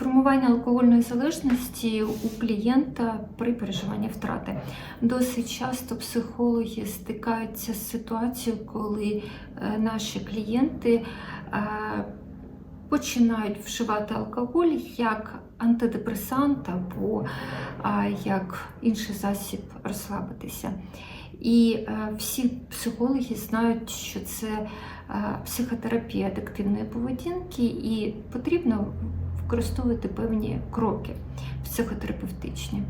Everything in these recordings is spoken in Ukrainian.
Формування алкогольної залежності у клієнта при переживанні втрати. Досить часто психологи стикаються з ситуацією, коли е, наші клієнти е, починають вживати алкоголь як антидепресант або як інший засіб розслабитися. І е, всі психологи знають, що це психотерапія адаптивної поведінки, і потрібно використовувати певні кроки психотерапевтичні.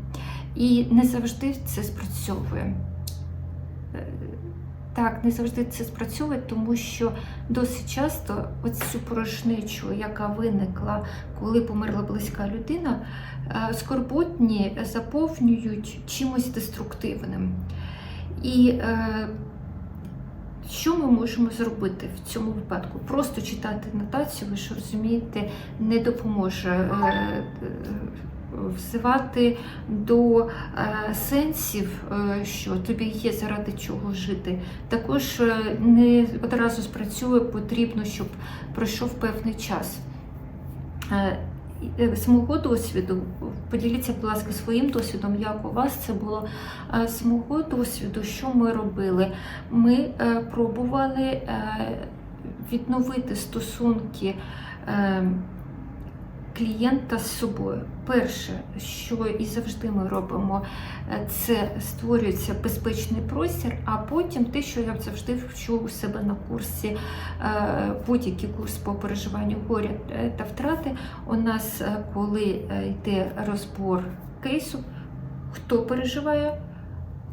І не завжди це спрацьовує. Е, Так, не завжди це спрацьовує, тому що досить часто оцю порожничу, яка виникла, коли померла близька людина, е, скорботні заповнюють чимось деструктивним. І е, що ми можемо зробити в цьому випадку? Просто читати нотацію, ви ж розумієте, не допоможе. Е, е, Взивати до е, сенсів, що тобі є заради чого жити, також не одразу спрацює, потрібно, щоб пройшов певний час. Е, мого досвіду, поділіться, будь ласка, своїм досвідом, як у вас це було. З мого досвіду, що ми робили? Ми е, пробували е, відновити стосунки клієнта з собою. Перше, що і завжди ми робимо, е, це створюється безпечний простір, а потім те, що я завжди вчу у себе на курсі, е, будь-який курс по переживанню горя е, та втрати. У нас, коли йде розбор кейсу, хто переживає,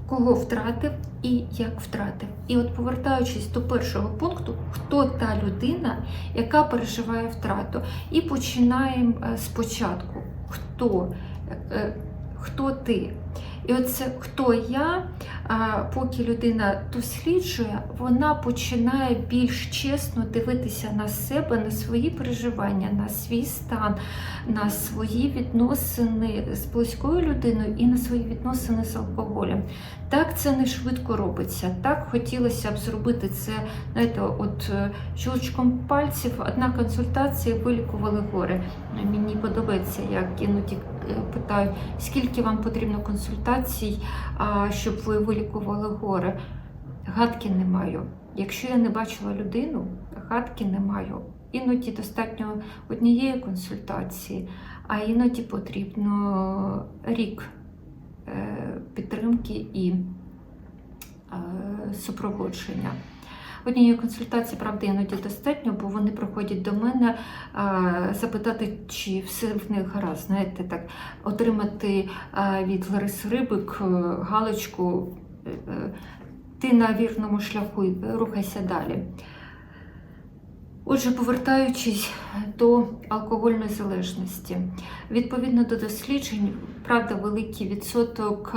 кого втратив і як втратив. І от повертаючись до першого пункту, хто та людина, яка переживає втрату, і починаємо е, спочатку. Хто? Е, Хто ти? І оце хто я, поки людина досліджує, вона починає більш чесно дивитися на себе, на свої переживання, на свій стан, на свої відносини з близькою людиною і на свої відносини з алкоголем. Так це не швидко робиться. Так хотілося б зробити це, знаєте, от е, щелчком пальців, одна консультація вилікували горе. Мені подобається, як іноді е, питають, скільки вам потрібно консультацій, щоб ви вилікували горе. Гадки не маю. Якщо я не бачила людину, гадки не маю. Іноді достатньо однієї консультації, а іноді потрібно рік е, підтримки і е, супроводження. Однієї консультації, правда, іноді достатньо, бо вони приходять до мене е, запитати, чи все в них гаразд. Знаєте, так, отримати е, від Лариси Рибик е, галочку ти на вірному шляху, рухайся далі. Отже, повертаючись до алкогольної залежності, відповідно до досліджень, правда, великий відсоток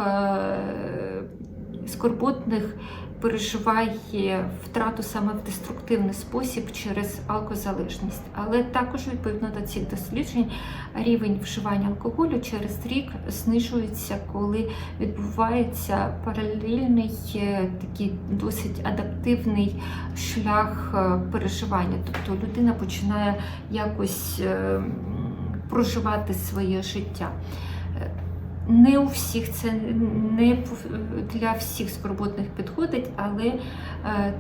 скорботних переживає втрату саме в деструктивний спосіб через алкозалежність. Але також відповідно до цих досліджень рівень вживання алкоголю через рік знижується, коли відбувається паралельний е, такий досить адаптивний шлях е, переживання. Тобто людина починає якось е, проживати своє життя. Не у всіх це не для всіх скорботних підходить, але е,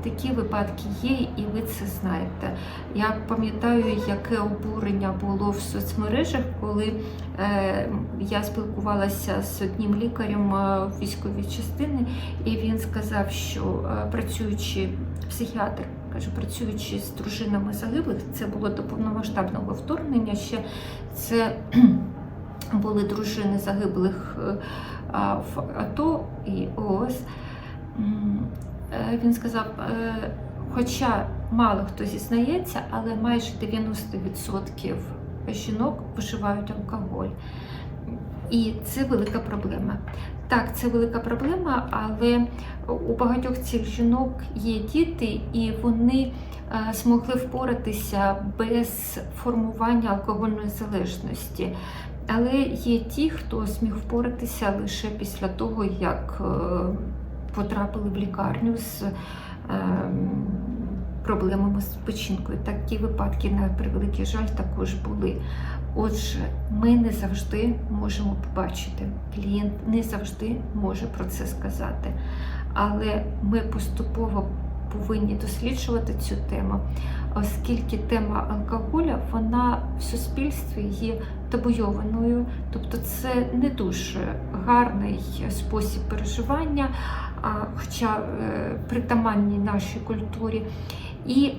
такі випадки є, і ви це знаєте. Я пам'ятаю, яке обурення було в соцмережах, коли е, я спілкувалася з одним лікарем е, в військовій частині, і він сказав, що е, працюючи психіатр. Каже, працюючи з дружинами загиблих, це було до повномасштабного вторгнення. Ще це були дружини загиблих е, в АТО і ООС. Е, Він сказав, е, хоча мало хто зізнається, але майже 90% жінок вживають алкоголь. І це велика проблема. Так, це велика проблема, але у багатьох цих жінок є діти, і вони змогли впоратися без формування алкогольної залежності. Але є ті, хто зміг впоратися лише після того, як е, потрапили в лікарню з е, проблемами з печінкою. Такі випадки, на превеликий жаль, також були. Отже, ми не завжди можемо побачити, клієнт не завжди може про це сказати. Але ми поступово повинні досліджувати цю тему, оскільки тема алкоголя вона в суспільстві є табуйованою, тобто це не дуже гарний спосіб переживання, хоча е, притаманні нашій культурі. І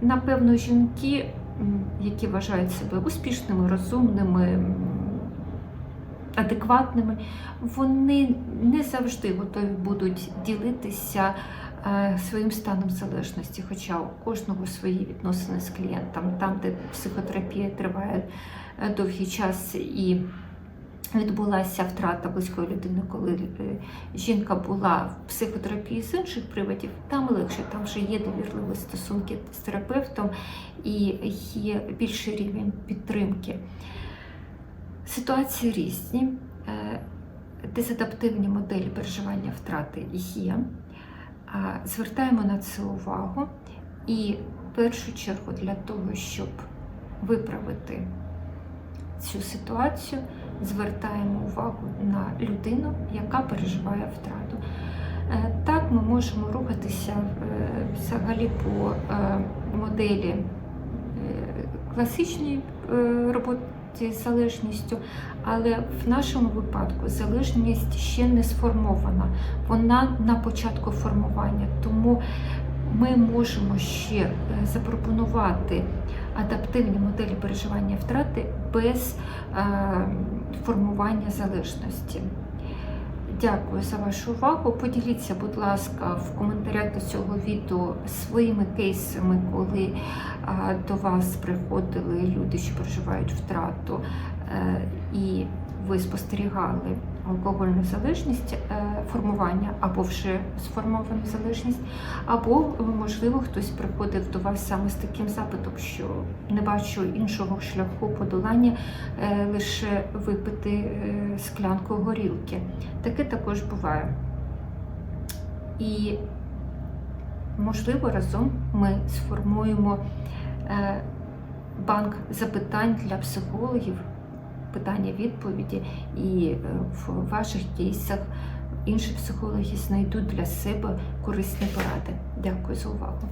напевно жінки, які вважають себе успішними, розумними, адекватними, вони не завжди готові будуть ділитися своїм станом залежності, хоча у кожного свої відносини з клієнтом, там, де психотерапія триває е, довгий час і відбулася втрата близької людини, коли е, жінка була в психотерапії з інших приводів, там легше, там вже є довірливі стосунки з терапевтом і є більший рівень підтримки. Ситуації різні, е, дезадаптивні моделі переживання втрати є. Звертаємо на це увагу і в першу чергу для того, щоб виправити цю ситуацію, звертаємо увагу на людину, яка переживає втрату. Е, Так, ми можемо рухатися е, взагалі по е, моделі класичної роботи залежністю, але в нашому випадку залежність ще не сформована, вона на початку формування, тому ми можемо ще е, запропонувати адаптивні моделі переживання втрати без е, формування залежності. Дякую за вашу увагу. Поділіться, будь ласка, в коментарях до цього відео своїми кейсами, коли до вас приходили люди, що проживають втрату, е, і ви спостерігали алкогольну залежність, е, формування або вже сформовану залежність, або, е, можливо, хтось приходив до вас саме з таким запитом, що не бачу іншого шляху подолання, е, лише випити склянку горілки. Таке також буває. І, можливо, разом ми сформуємо банк запитань для психологів, питання-відповіді, і е, в ваших кейсах інші психологи знайдуть для себе корисні поради. Дякую за увагу.